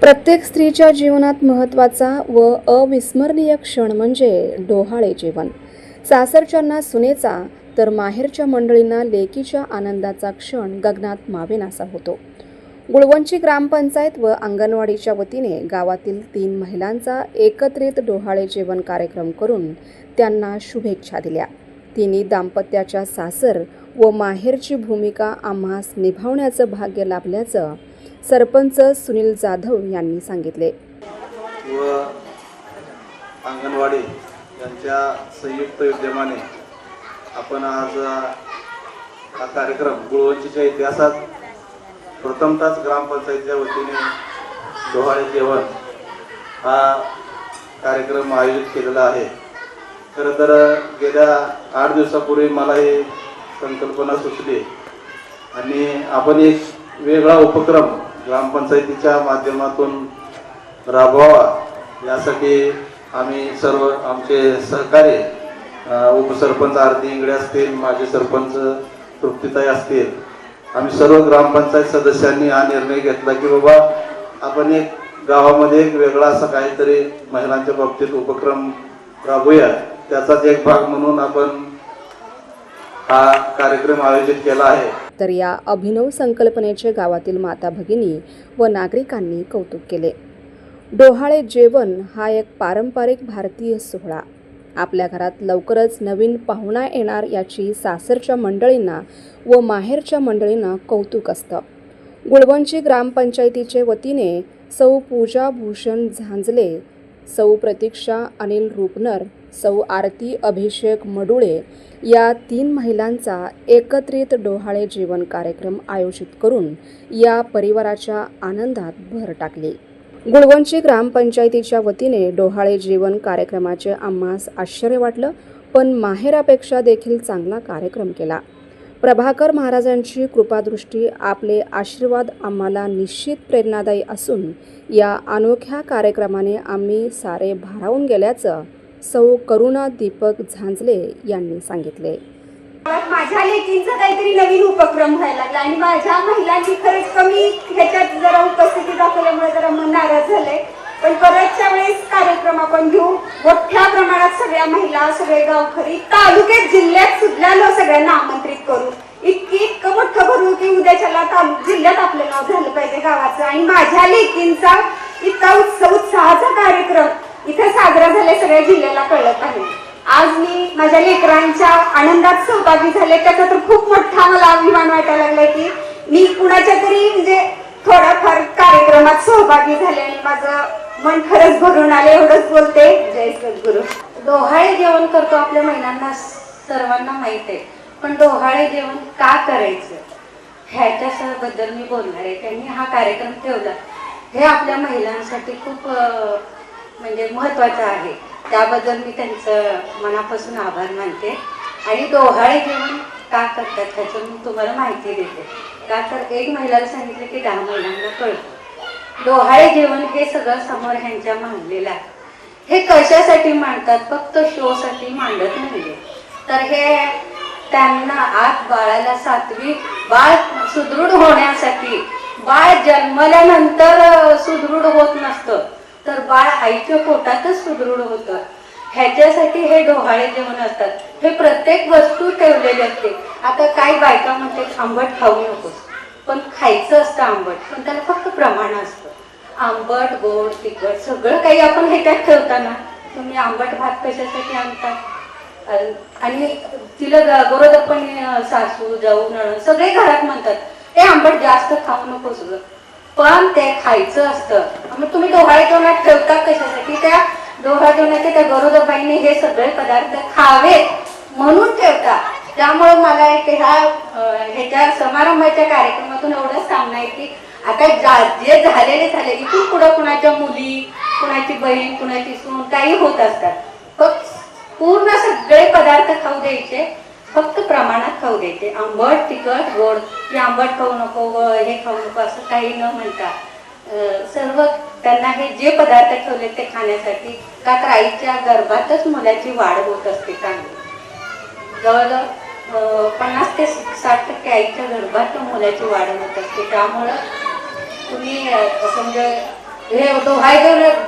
प्रत्येक स्त्रीच्या जीवनात महत्त्वाचा व अविस्मरणीय क्षण म्हणजे डोहाळे जेवण. सासरच्यांना सुनेचा तर माहेरच्या मंडळींना लेकीच्या आनंदाचा क्षण गगनात मावेनासा होतो. गुळवंची ग्रामपंचायत व अंगणवाडीच्या वतीने गावातील तीन महिलांचा एकत्रित डोहाळे जेवण कार्यक्रम करून त्यांना शुभेच्छा दिल्या. तिने दाम्पत्याच्या सासर व माहेरची भूमिका आम्हास निभावण्याचं भाग्य लाभल्याचं सरपंच सुनील जाधव यांनी सांगितले. व अंगणवाडी यांच्या संयुक्त विद्यमाने आपण आज हा कार्यक्रम गुळवंचीच्या इतिहासात प्रथमतःच ग्रामपंचायतीच्या वतीने डोहाळे जेवण हा कार्यक्रम आयोजित केलेला आहे. खरं तर गेल्या आठ दिवसापूर्वी मला ही संकल्पना सुचली. आणि आपण एक वेगळा उपक्रम ग्रामपंचायतीच्या माध्यमातून राबवावा. यासाठी आम्ही सर्व आमचे सहकारी उपसरपंच आरती इंगडे असतील माजी सरपंच तृप्तीताई असतील आम्ही सर्व ग्रामपंचायत सदस्यांनी हा निर्णय घेतला की बाबा आपण एक गावामध्ये एक वेगळा असा काहीतरी महिलांच्या बाबतीत उपक्रम राबवूया त्याचाच एक भाग म्हणून आपण हा कार्यक्रम आयोजित केला आहे. तर या अभिनव संकल्पनेचे गावातील माता भगिनी व नागरिकांनी कौतुक केले. डोहाळे जेवण हा एक पारंपरिक भारतीय सोहळा. आपल्या घरात लवकरच नवीन पाहुणा येणार याची सासरच्या मंडळींना व माहेरच्या मंडळींना कौतुक असतं. गुळवंची ग्रामपंचायतीचे वतीने सौ पूजा भूषण झांजले सौ प्रतीक्षा अनिल रुपनर सौ आरती अभिषेक मडुळे या तीन महिलांचा एकत्रित डोहाळे जीवन कार्यक्रम आयोजित करून या परिवाराच्या आनंदात भर टाकली. गुळवंची ग्रामपंचायतीच्या वतीने डोहाळे जीवन कार्यक्रमाचे आम्हास आश्चर्य वाटलं पण माहेरापेक्षा देखील चांगला कार्यक्रम केला. प्रभाकर महाराजांची कृपादृष्टी आपले आशीर्वाद आम्हाला निश्चित प्रेरणादायी असून या अनोख्या कार्यक्रमाने आम्ही सारे भारावून गेल्याचं सौ करुणा दीपक झांजले यांनी सांगितले. माझ्या लेकींचा काहीतरी नवीन उपक्रम व्हायला लागला आणि माझ्या महिलांची खरंच कमी ह्याच्यात जरा उपस्थिती दाखवल्यामुळे जरा मन नाराज झालंय. पण परतच्या वेळेस कार्यक्रम आपण घेऊ. मोठ्या प्रमाणात सगळ्या महिला सगळे गावकरी तालुक्यात जिल्ह्यात सुद्धा सगळ्यांना आमंत्रित करू. इतकी इतकं मोठं भरू की उद्याच्याला तालुक जिल्ह्यात आपलं नाव झालं पाहिजे गावाचं. आणि माझ्या लेकींचा इतका उत्सव उत्साहाचा बरं साजरा सगळ्या जिल्ह्याला कळत आहे. आज मी माझ्या लेकरांच्या आनंदात सहभागी झाले. त्याचा तर खूप मोठा मला अभिमान वाटायला लागलाय की मी कुणाच्या तरी म्हणजे थोडाफार कार्यक्रमात सहभागी झाले आणि माझं मन खरंच भरून आले. एवढंच बोलते. जय सद्गुरु. डोहाळे जेवण करतो आपल्या महिलांना सर्वांना माहीत आहे. पण डोहाळे जेवण का करायचं? ह्याच्या बद्दल मी बोलणार आहे. त्यांनी हा कार्यक्रम ठेवला. हे आपल्या महिलांसाठी खूप म्हणजे महत्त्वाचं आहे. त्याबद्दल मी त्यांचं मनापासून आभार मानते. आणि डोहाळे जेवण का करतात ह्याचं मी तुम्हाला माहिती देते. का तर एक महिलाला सांगितलं की दहा महिलांना कळतं. डोहाळे जेवण हे सगळं समोर ह्यांच्या मांडलेलं आहे. हे कशासाठी मांडतात? फक्त शो साठी मांडत नाही तर हे त्यांना आत बाळाला सातवी बाळ सुदृढ होण्यासाठी बाळ जन्मल्यानंतर सुदृढ होत नसतं. तर बाळ आईच्या पोटातच सुदृढ होतं. ह्याच्यासाठी हे डोहाळे जेवण असतात हे प्रत्येक वस्तू ठेवलेली असते. आता काही बायका म्हणते आंबट खाऊ नकोस. पण खायचं असतं आंबट पण त्याला फक्त प्रमाण असतं. आंबट गोड तिखट सगळं काही आपण ह्याच्यात ठेवताना तुम्ही आंबट भात कशासाठी आणता? आणि तिला ग- गोरोदप्पणी सासू जाऊ नळ सगळे घरात म्हणतात हे आंबट जास्त खाऊ नकोस ग. पण ते खायचं असतं. मग तुम्ही डोहाळे जेवणात ठेवता कशासाठी? त्या डोहाळे जेवणाचे त्या गरोदबाईने हे सगळे पदार्थ खावेत म्हणून ठेवता त्यामुळे मला एक ह्या ह्याच्या समारंभाच्या कार्यक्रमातून एवढंच सांगणं आहे की आता जा- जे झालेले झाले इथून पुढं कुणाच्या मुली कुणाची बहीण कुणाची सून काही होत असतात. फक्त पूर्ण सगळे पदार्थ खाऊ द्यायचे. फक्त प्रमाणात खाऊ द्यायचे आंबट तिखट गोड. की आंबट खाऊ नको व हे खाऊ नको असं काही न म्हणता. सर्व त्यांना हे जे पदार्थ ठेवले ते खाण्यासाठी का तर आईच्या गर्भातच मुलाची वाढ होत असते चांगली. जवळजवळ पन्नास ते साठ टक्के आईच्या गर्भात मुलाची वाढ होत असते. त्यामुळं तुम्ही समजा म्हणजे हे डोहाय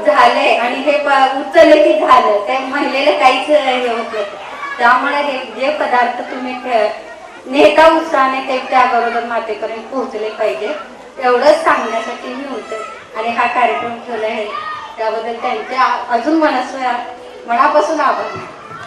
झाले आणि हे उचलले उचललं की झालं. त्या महिलेला काहीच हे होत नाही. त्यामुळे हे जे पदार्थ तुम्ही नेता उत्साहाने ते त्याबरोबर मातेपर्यंत पोहोचले पाहिजे एवढंच सांगण्यासाठी मी होते आणि हा कार्यक्रम ठेवला आहे. त्याबद्दल त्यांचे अजून मनस्व मनापासून आभार.